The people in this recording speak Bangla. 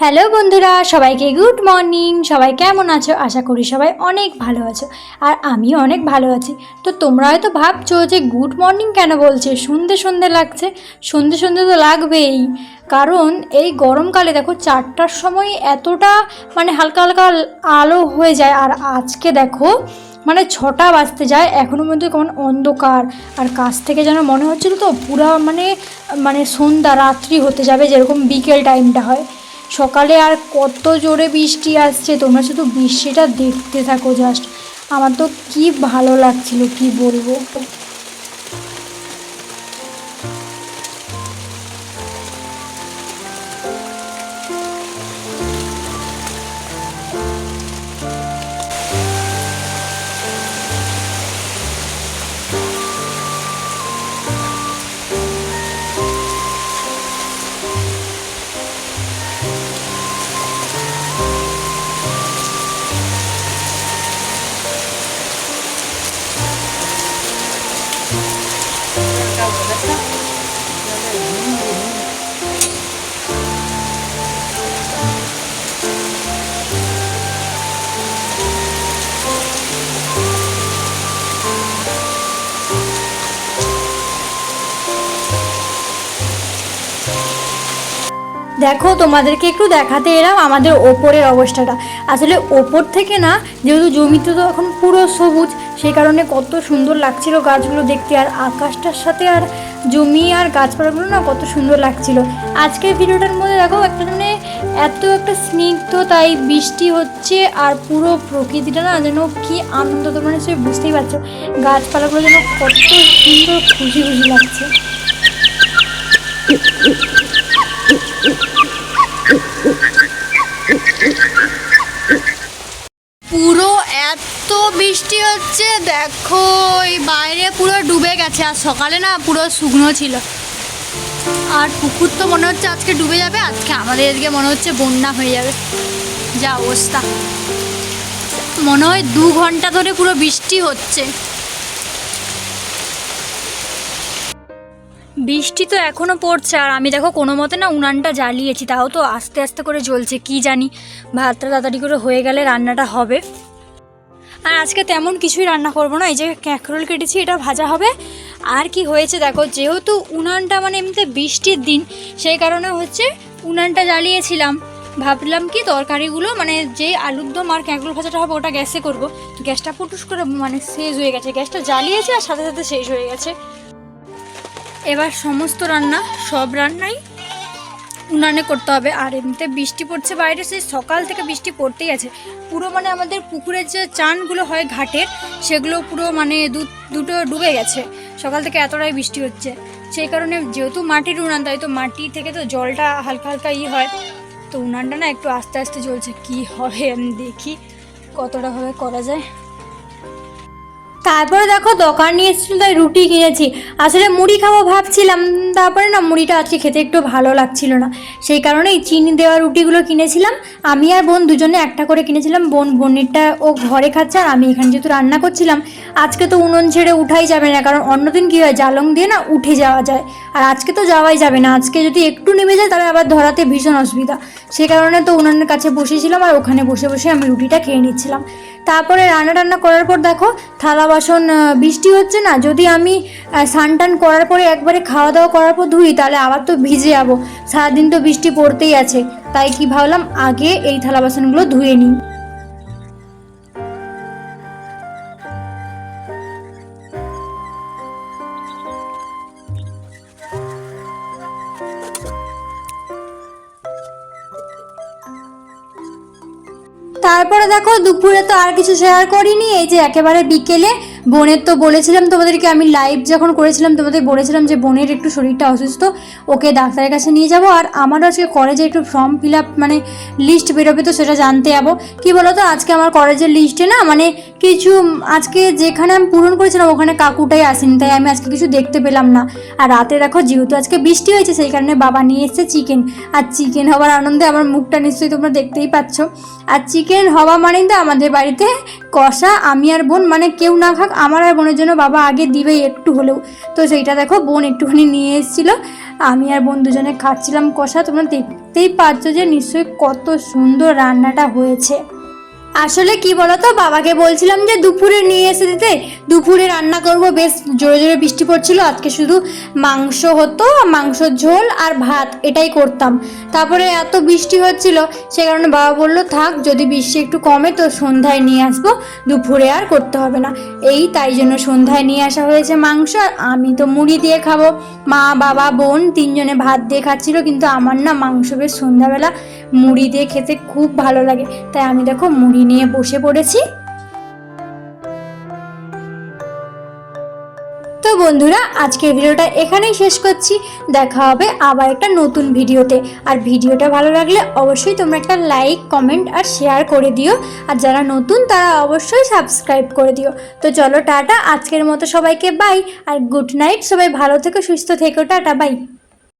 হ্যালো বন্ধুরা, সবাইকে গুড মর্নিং। সবাই কেমন আছো? আশা করি সবাই অনেক ভালো আছো। আর আমিও অনেক ভালো আছি। তো তোমরা হয়তো ভাবছ যে গুড মর্নিং কেন বলছে? সন্ধে সন্ধে লাগছে। সন্ধে সন্ধে তো লাগবেই। কারণ এই গরমকালে দেখো চারটার সময় এতটা মানে হালকা হালকা আলো হয়ে যায়। আর আজকে দেখো মানে ছটা বাজতে যায়। এখনও মধ্যে কেমন অন্ধকার। আর কাছ থেকে যেন মনে হচ্ছিল তো পুরা মানে মানে সন্ধ্যা, রাত্রি হতে যাবে যেরকম বিকেল টাইমটা হয়। সকালে আর কত জোরে বৃষ্টি আসছে? তোমরা শুধু বৃষ্টিটা দেখতে থাকো জাস্ট আমার তো কি ভালো লাগছিল, কি বলব? দেখো, তোমাদেরকে একটু দেখাতে এলাম আমাদের ওপরের অবস্থাটা। আসলে ওপর থেকে না, যেহেতু জমিতে তো এখন পুরো সবুজ, সেই কারণে কত সুন্দর লাগছিল গাছগুলো দেখতে, আর আকাশটার সাথে আর জমি আর গাছপালাগুলো না কত সুন্দর লাগছিল। আজকের ভিডিওটার মধ্যে দেখো, একটা মানে এত একটা স্নিগ্ধ, তাই বৃষ্টি হচ্ছে, আর পুরো প্রকৃতিটা না যেন কি আনন্দ, তোমরা নিশ্চয়ই বুঝতেই পারছ। গাছপালাগুলো যেন কত সুন্দর খুশি খুশি লাগছে। এত বৃষ্টি হচ্ছে, দেখো, এই বাইরে পুরো ডুবে গেছে, আর সকালে না পুরো শুকনো ছিল। আর পুকুর তো মনে হচ্ছে আজকে ডুবে যাবে, আজকে আমাদের এদিকে মনে হচ্ছে বন্যা হয়ে যাবে। যা অবস্থা। মনে হয় দু ঘণ্টা ধরে পুরো বৃষ্টি হচ্ছে। বৃষ্টি তো এখনও পড়ছে, আর আমি দেখো কোনো মতে না উনানটা জ্বালিয়েছি, তাও তো আস্তে আস্তে করে জ্বলছে, কি জানি। ভাতটা তাড়াতাড়ি করে হয়ে গেলে রান্নাটা হবে। আর আজকে তেমন কিছুই রান্না করব না, এই যে ক্যাঁকরোল কেটেছি, এটা ভাজা হবে। আর কি হয়েছে দেখো, যেহেতু উনানটা মানে এমনিতে বৃষ্টির দিন, সেই কারণে হচ্ছে উনানটা জ্বালিয়েছিলাম। ভাবলাম কি তরকারিগুলো মানে যে আলুর দম আর ক্যাকরোল ভাজাটা হবে, ওটা গ্যাসে করব। গ্যাসটা পুটুস করে মানে শেষ হয়ে গেছে, গ্যাসটা জ্বালিয়েছে আর সাথে সাথে শেষ হয়ে গেছে। এবার সমস্ত রান্না, সব রান্নাই উনানে করতে হবে। আর এমনিতে বৃষ্টি পড়ছে বাইরে, সেই সকাল থেকে বৃষ্টি পড়তেই আছে। পুরো মানে আমাদের পুকুরের যে চানগুলো হয় ঘাটের, সেগুলো পুরো মানে দুটো ডুবে গেছে। সকাল থেকে এতটাই বৃষ্টি হচ্ছে। সেই কারণে যেহেতু মাটির উনান, তাই তো মাটি থেকে তো জলটা হালকা হালকা ই হয়। তো উনানটা না একটু আস্তে আস্তে চলছে কি হবে আমি দেখি কতটা ভাবে করা যায়। তারপরে দেখো দোকান নিয়ে এসেছিল, তাই রুটি কিনেছি। আসলে মুড়ি খাব ভাবছিলাম, তারপরে না মুড়িটা আজকে খেতে একটু ভালো লাগছিল না। সেই কারণেই চিনি দেওয়া রুটিগুলো কিনেছিলাম। আমি আর বোন দুজনে একটা করে কিনেছিলাম, বোন বোনেরটা ও ঘরে খাচ্ছে আর আমি এখানে যেহেতু রান্না করছিলাম, আজকে তো উনুন ছেড়ে উঠাই যাবে না, কারণ অন্যদিন কী হয়, জালং দিয়ে না উঠে যাওয়া যায়। আর আজকে তো যাওয়াই যাবে না, আজকে যদি একটু নেমে যায় তাহলে আবার ধরাতে ভীষণ অসুবিধা। সেই কারণে তো উনানের কাছে বসেছিলাম আর ওখানে বসে বসে আমি রুটিটা খেয়ে নিচ্ছিলাম। তারপরে রান্না টান্না করার পর দেখো, থালা বাসন বৃষ্টি হচ্ছে না। যদি আমি স্নান টান করার পরে একবারে খাওয়া দাওয়া করার পর ধুই, তাহলে আবার তো ভিজে যাব। সারাদিন তো বৃষ্টি পড়তেই আছে। তাই কি ভাবলাম, আগে এই থালা বাসনগুলো ধুয়ে নিই। তারপরে দেখো দুপুরে তো আর কিছু শেয়ার করিনি এই যে একেবারে বিকেলে বোনের তো বলেছিলাম তোমাদেরকে, আমি লাইভ যখন করেছিলাম তোমাদের বলেছিলাম যে বোনের একটু শরীরটা অসুস্থ, ওকে ডাক্তারের কাছে নিয়ে যাব। আর আমারও আজকে কলেজে একটু ফর্ম ফিল আপ মানে লিস্ট বেরোবে তো সেটা জানতে যাব। কী বলো তো আজকে আমার কলেজের লিস্টে না মানে কিছু, আজকে যেখানে আমি পূরণ করেছিলাম ওখানে কাকুটাই আসেনি, তাই আমি আজকে কিছু দেখতে পেলাম না। আর রাতে দেখো, যেহেতু আজকে বৃষ্টি হয়েছে, সেই কারণে বাবা নিয়ে এসেছে চিকেন আর চিকেন হওয়ার আনন্দে আমার মুখটা নিশ্চয়ই তোমরা দেখতেই পাচ্ছ। আর চিকেন হওয়া মানেই তো আমাদের বাড়িতে কষা, আমি আর বোন মানে কেউ না খাক আমার আর বোনের জন্য বাবা আগে দিবেই একটু হলেও। তো সেইটা দেখো, বোন একটুখানি নিয়ে এসেছিল। আমি আর বোন দুজনে খাচ্ছিলাম কষা। তোমরা দেখতেই পাচ্ছ যে নিশ্চয়ই কত সুন্দর রান্নাটা হয়েছে। আসলে কি বলতো? বাবাকে বলছিলাম যে দুপুরে নিয়ে এসে দিতে। দুপুরে রান্না করব, বেশ জোরে জোরে বৃষ্টি পড়ছিল। আজকে শুধু মাংস হতো, মাংসর ঝোল আর ভাত, এটাই করতাম। তারপরে এত বৃষ্টি হচ্ছিল, সে কারণে বাবা বলল, থাক, যদি বৃষ্টি একটু কমে তো সন্ধ্যায় নিয়ে আসব। দুপুরে আর করতে হবে না। এই তাই জন্য সন্ধ্যায় নিয়ে আসা হয়েছে মাংস। আর আমি তো মুড়ি দিয়ে খাব। মা, বাবা, বোন তিনজনে ভাত দিয়ে খাচ্ছিল, কিন্তু আমার না মাংস বেশ সন্ধ্যাবেলা মুড়ি দিয়ে খেতে খুব ভালো লাগে। তাই আমি দেখো মুড়ি নিয়ে বসে পড়েছি। তো বন্ধুরা, আজকের ভিডিওটা এখানেই শেষ করছি। দেখা হবে আবার একটা নতুন ভিডিওতে। আর ভিডিওটা ভালো লাগলে অবশ্যই তোমরা একটা লাইক কমেন্ট আর শেয়ার করে দিও। আর যারা নতুন, তারা অবশ্যই সাবস্ক্রাইব করে দিও। তো চলো টাটা, আজকের মতো সবাইকে বাই আর গুড নাইট সবাই ভালো থেকো, সুস্থ থেকো, টাটা বাই